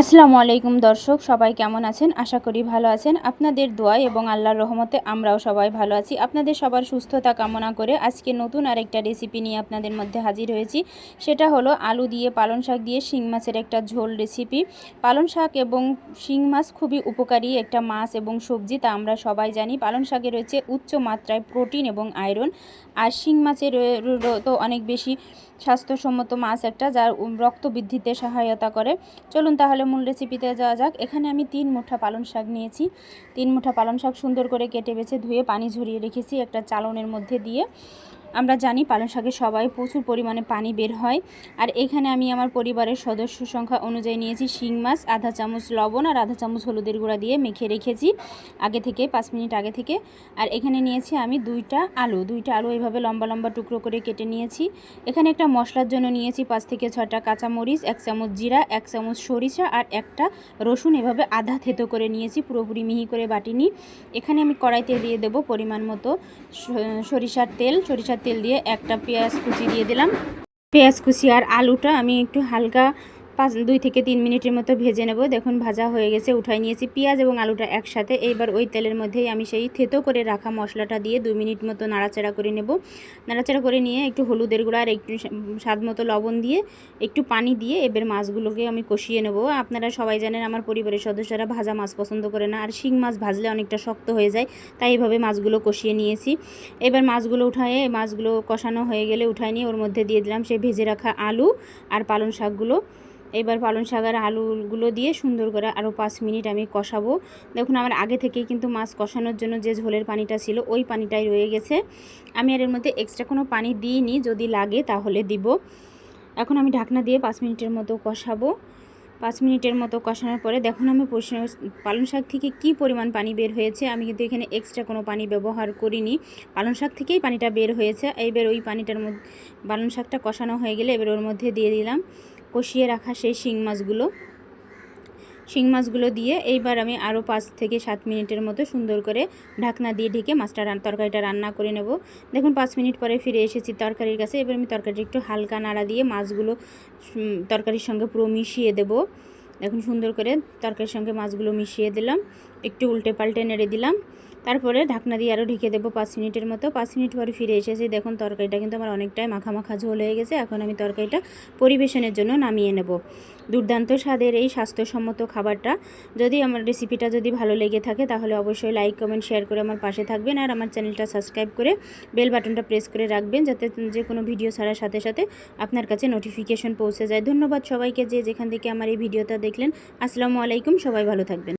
আসসালামু আলাইকুম দর্শক, সবাই কেমন আছেন? আশা করি ভালো আছেন। আপনাদের দোয়া এবং আল্লাহর রহমতে আমরাও সবাই ভালো আছি। আপনাদের সবার সুস্থতা কামনা করে আজকে নতুন আরেকটা রেসিপি নিয়ে আপনাদের মধ্যে হাজির হয়েছি। সেটা হলো আলু দিয়ে পালং শাক দিয়ে শিং মাছের একটা ঝোল রেসিপি পালং শাক এবং শিং মাছ খুবই উপকারী একটা মাছ এবং সবজি, তা আমরা সবাই জানি। পালং শাকে রয়েছে উচ্চ মাত্রায় প্রোটিন এবং আয়রন আর শিং মাছের তো অনেক বেশি স্বাস্থ্যসম্মত মাছ একটা, যার রক্ত বৃদ্ধিতে সহায়তা করে। চলুন তাহলে মূল রেসিপিতে যাওয়া যাক। এখানে আমি তিন মুঠা পালং শাক নিয়েছি। তিন মুঠা পালং শাক সুন্দর করে কেটে বেছে ধুয়ে পানি ঝরিয়ে রেখেছি একটা চালনের মধ্যে দিয়ে। আমরা জানি পালং শাকে সবাই প্রচুর পরিমাণে পানি বের হয়। আর এখানে আমি আমার পরিবারের সদস্য সংখ্যা অনুযায়ী নিয়েছি শিং মাছ, আধা চামচ লবণ আর আধা চামচ হলুদের গুঁড়া দিয়ে মেখে রেখেছি আগে থেকে, পাঁচ মিনিট আগে থেকে। আর এখানে নিয়েছি আমি দুইটা আলু দুইটা আলু এইভাবে লম্বা লম্বা টুকরো করে কেটে নিয়েছি। এখানে একটা মশলার জন্য নিয়েছি পাঁচ থেকে ছটা কাঁচামরিচ, এক চামচ জিরা, এক চামচ সরিষা আর একটা রসুন এভাবে আধা থেতো করে নিয়েছি, পুরোপুরি মিহি করে বাটিনি। এখানে আমি কড়াইতে দিয়ে দেব পরিমাণ মতো সরিষার তেল, সরিষার তেল দিয়ে একটা পেঁয়াজ কুচি দিয়ে দিলাম। পেঁয়াজ কুচি আর আলুটা আমি একটু হালকা পাঁচ, দুই থেকে তিন মিনিটের মতো ভেজে নেব। দেখুন, ভাজা হয়ে গেছে। উঠাই নিয়েছি পেঁয়াজ এবং আলুটা একসাথে। এইবার ওই তেলের মধ্যেই আমি সেই থেতো করে রাখা মশলাটা দিয়ে দুই মিনিট মতো নাড়াচাড়া করে নেব। নাড়াচাড়া করে নিয়ে একটু হলুদের গুঁড়া আর একটু স্বাদ মতো লবণ দিয়ে একটু পানি দিয়ে এবার মাছগুলোকে আমি কষিয়ে নেব। আপনারা সবাই জানেন, আমার পরিবারের সদস্যরা ভাজা মাছ পছন্দ করে না। আর শিং মাছ ভাজলে অনেকটা শক্ত হয়ে যায়, তাই এইভাবে মাছগুলো কষিয়ে নিয়েছি। এবার মাছগুলো উঠায়ে, মাছগুলো কষানো হয়ে গেলে উঠায় নিয়ে ওর মধ্যে দিয়ে দিলাম সেই ভেজে রাখা আলু আর পালং শাকগুলো। এবার পালং শাক আর আলুগুলো দিয়ে সুন্দর করে আরও পাঁচ মিনিট আমি কষাবো। দেখুন, আমার আগে থেকেই কিন্তু মাছ কষানোর জন্য যে ঝোলের পানিটা ছিল, ওই পানিটাই রয়ে গেছে। আমি আর এর মধ্যে এক্সট্রা কোনো পানি দিইনি, যদি লাগে তাহলে দিব। এখন আমি ঢাকনা দিয়ে পাঁচ মিনিটের মতো কষাবো। পাঁচ মিনিটের মতো কষানোর পরে দেখুন, আমি পালং শাক থেকে কি পরিমাণ পানি বের হয়েছে, আমি কিন্তু এখানে এক্সট্রা কোনো পানি ব্যবহার করিনি। পালং শাক থেকেই পানিটা বের হয়েছে, এইবার ওই পানিটার মধ্যে, পালং শাকটা কষানো হয়ে গেলে এবার ওর মধ্যে দিয়ে দিলাম। কষিয়ে রাখা সেই শিং মাছগুলো। শিং মাছগুলো দিয়ে এইবার আমি আরও পাঁচ থেকে সাত মিনিটের মতো সুন্দর করে ঢাকনা দিয়ে ঢেকে মাছটা তরকারিটা রান্না করে নেব। দেখুন, পাঁচ মিনিট পরে ফিরে এসেছি তরকারির কাছে। এবার আমি তরকারিটা একটু হালকা নাড়া দিয়ে মাছগুলো তরকারির সঙ্গে পুরো মিশিয়ে দেব। দেখুন, সুন্দর করে তরকারির সঙ্গে মাছগুলো মিশিয়ে দিলাম। একটু উল্টে পাল্টে নেড়ে দিলাম। তারপরে ঢাকনা দিয়ে আরও ঢেকে দেবো পাঁচ মিনিটের মতো। পাঁচ মিনিট পরে ফিরে এসেছি। দেখুন, তরকারিটা কিন্তু আমার অনেকটাই মাখা মাখা ঝোল হয়ে গেছে। এখন আমি তরকারিটা পরিবেশনের জন্য নামিয়ে নেব। দুর্দান্ত স্বাদের এই স্বাস্থ্যসম্মত খাবারটা। যদি আমার রেসিপিটা যদি ভালো লেগে থাকে, তাহলে অবশ্যই লাইক, কমেন্ট, শেয়ার করে আমার পাশে থাকবেন। আর আমার চ্যানেলটা সাবস্ক্রাইব করে বেল বাটনটা প্রেস করে রাখবেন, যাতে যে কোনো ভিডিও ছাড়ার সাথে সাথে আপনার কাছে নোটিফিকেশন পৌঁছে যায়। ধন্যবাদ সবাইকে যে যেখান থেকে আমার এই ভিডিওটা দেখলেন। আসসালামু আলাইকুম। সবাই ভালো থাকবেন।